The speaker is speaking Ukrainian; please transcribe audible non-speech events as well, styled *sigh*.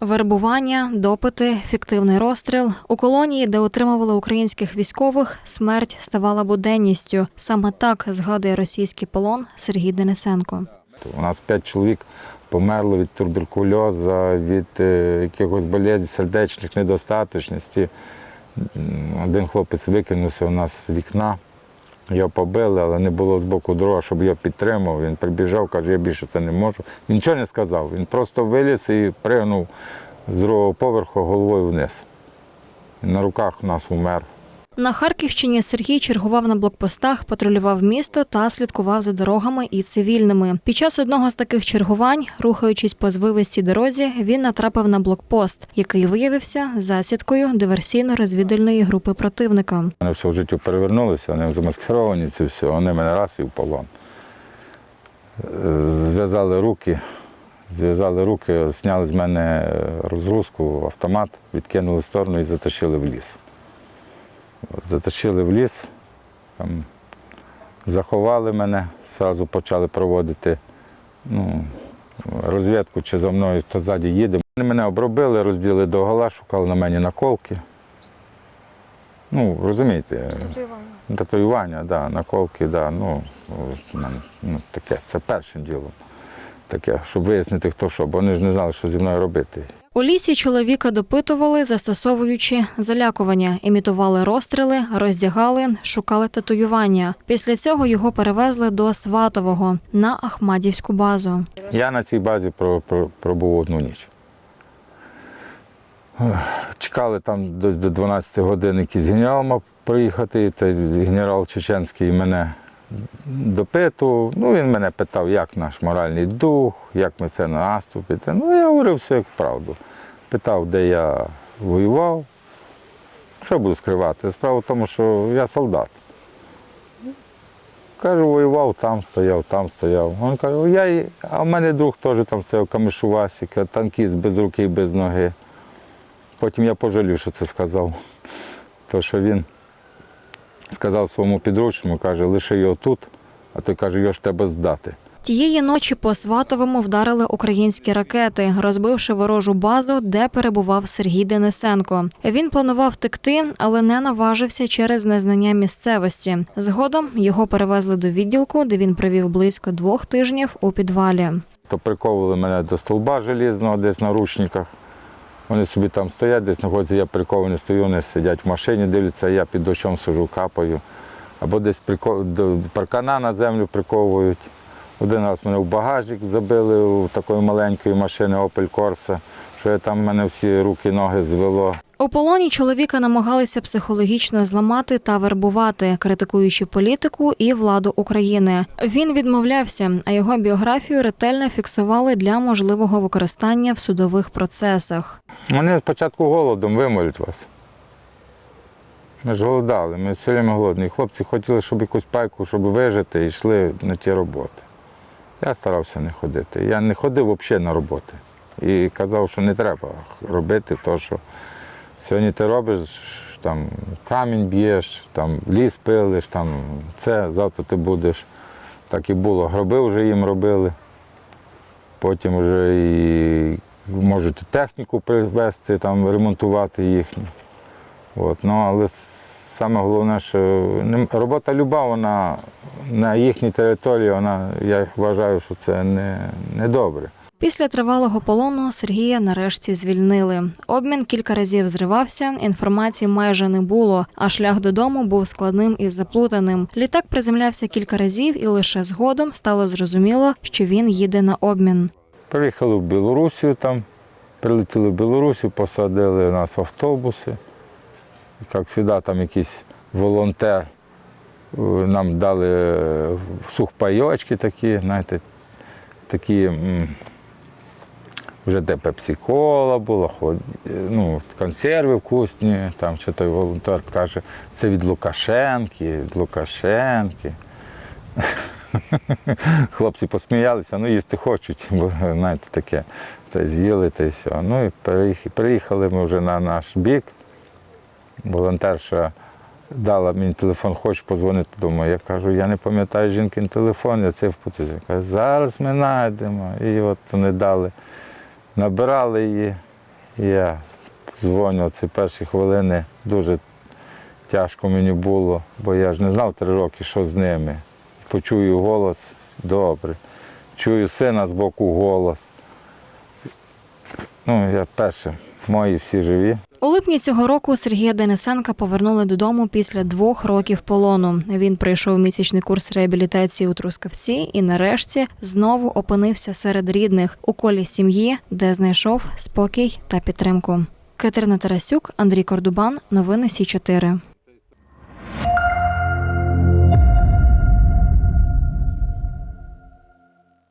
Вербування, допити, фіктивний розстріл у колонії, де утримували українських військових, смерть ставала буденністю. Саме так згадує російський полон Сергій Денисенко. У нас п'ять чоловік померло від туберкульозу, від е, якихось болезней сердечних недостаточностей. М, Один хлопець викинувся у нас з вікна. Його побили, але не було з боку друга, щоб його підтримав. Він прибіжав, каже, я більше це не можу. Він нічого не сказав. Він просто виліз і пригнув з другого поверху головою вниз. На руках у нас умер. На Харківщині Сергій чергував на блокпостах, патрулював місто та слідкував за дорогами і цивільними. Під час одного з таких чергувань, рухаючись по звивистій дорозі, він натрапив на блокпост, який виявився засідкою диверсійно-розвідувальної групи противника. Вони все в життю перевернулися, вони замаскировані, це все, вони мене раз і в полон. Зв'язали руки, зв'язали руки, зняли з мене розгрузку, автомат, відкинули в сторону і затащили в ліс. От, затащили в ліс, там, заховали мене, одразу почали проводити ну, розвідку, чи за мною хто ззаді їде. Вони мене обробили, розділи до гола, шукали на мені наколки. Ну, розумієте, татуювання, да, наколки, да, ну, ну, таке, це першим ділом. Таке, щоб вияснити, хто що, бо вони ж не знали, що зі мною робити. У лісі чоловіка допитували, застосовуючи залякування, імітували розстріли, роздягали, шукали татуювання. Після цього його перевезли до Сватового на Ахмадівську базу. Я на цій базі про- про- пробув одну ніч. Чекали там десь до 12 годин якийсь генерал мав приїхати, та генерал Чеченський мене допитував. Ну, він мене питав, як наш моральний дух, як ми це наступити. Ну, я говорив все як правду. Питав, де я воював. Що буду скривати? Справа в тому, що я солдат. Кажу, воював, там стояв, там стояв. Він каже, я, а в мене друг теж там стояв, камишувасик, танкіст без руки і без ноги. Потім я пожалів, що це сказав. То, що він сказав своєму підручному, каже, лиши його тут, а той каже, його ж тебе здати. Тієї ночі по Сватовому вдарили українські ракети, розбивши ворожу базу, де перебував Сергій Денисенко. Він планував втекти, але не наважився через незнання місцевості. Згодом його перевезли до відділку, де він провів близько двох тижнів у підвалі. То приковували мене до столба желізного, десь на ручниках. Вони собі там стоять, десь знаходяться, я прикований стою, вони сидять в машині, дивляться, я під дощом сижу, капаю. Або десь прико... до паркана на землю приковують. Один раз мене в багажник забили у такої маленької машини Opel Corsa, що я там мене всі руки, ноги звело. У полоні чоловіка намагалися психологічно зламати та вербувати, критикуючи політику і владу України. Він відмовлявся, а його біографію ретельно фіксували для можливого використання в судових процесах. Вони спочатку голодом вимолять вас. Ми ж голодали, ми все время голодні. Хлопці хотіли, щоб якусь пайку, щоб вижити, і йшли на ті роботи. Я старався не ходити. Я не ходив взагалі на роботи. І казав, що не треба робити, то що сьогодні ти робиш, там камінь б'єш, там ліс пилиш, там це, завтра ти будеш. Так і було. Гроби вже їм робили. Потім вже і можуть техніку привезти, там, ремонтувати їхню. От. Ну, але саме головне, що робота люба, вона на їхній території, вона, я вважаю, що це не, не добре. Після тривалого полону Сергія нарешті звільнили. Обмін кілька разів зривався, інформації майже не було, а шлях додому був складним і заплутаним. Літак приземлявся кілька разів, і лише згодом стало зрозуміло, що він їде на обмін. Приїхали в Білорусію там, прилетіли в Білорусію, посадили нас в автобуси. Як завжди, там якийсь волонтер е, нам дали е, сухпайочки такі, знаєте, такі вже де пепсі-кола була, е, ну, консерви вкусні, там ще той волонтер каже, це від Лукашенки, від Лукашенки. *laughs* Хлопці посміялися, ну їсти хочуть, бо знаєте, таке. Це з'їли та й все. Ну і приїхали ми вже на наш бік. Волонтерша дала мені телефон, хочеш позвонити. Думаю, я кажу, я не пам'ятаю жінкин телефон, я це впутався. Каже, зараз ми знайдемо. І от вони дали, набирали її, Я дзвоню ці перші хвилини. Дуже тяжко мені було, бо я ж не знав три роки, що з ними. Почую голос добре. Чую сина з боку голос. Ну, я перше, мої всі живі. У липні цього року Сергія Денисенка повернули додому після двох років полону. Він пройшов місячний курс реабілітації у Трускавці і нарешті знову опинився серед рідних у колі сім'ї, де знайшов спокій та підтримку. Катерина Тарасюк, Андрій Кордубан. Новини Сі 4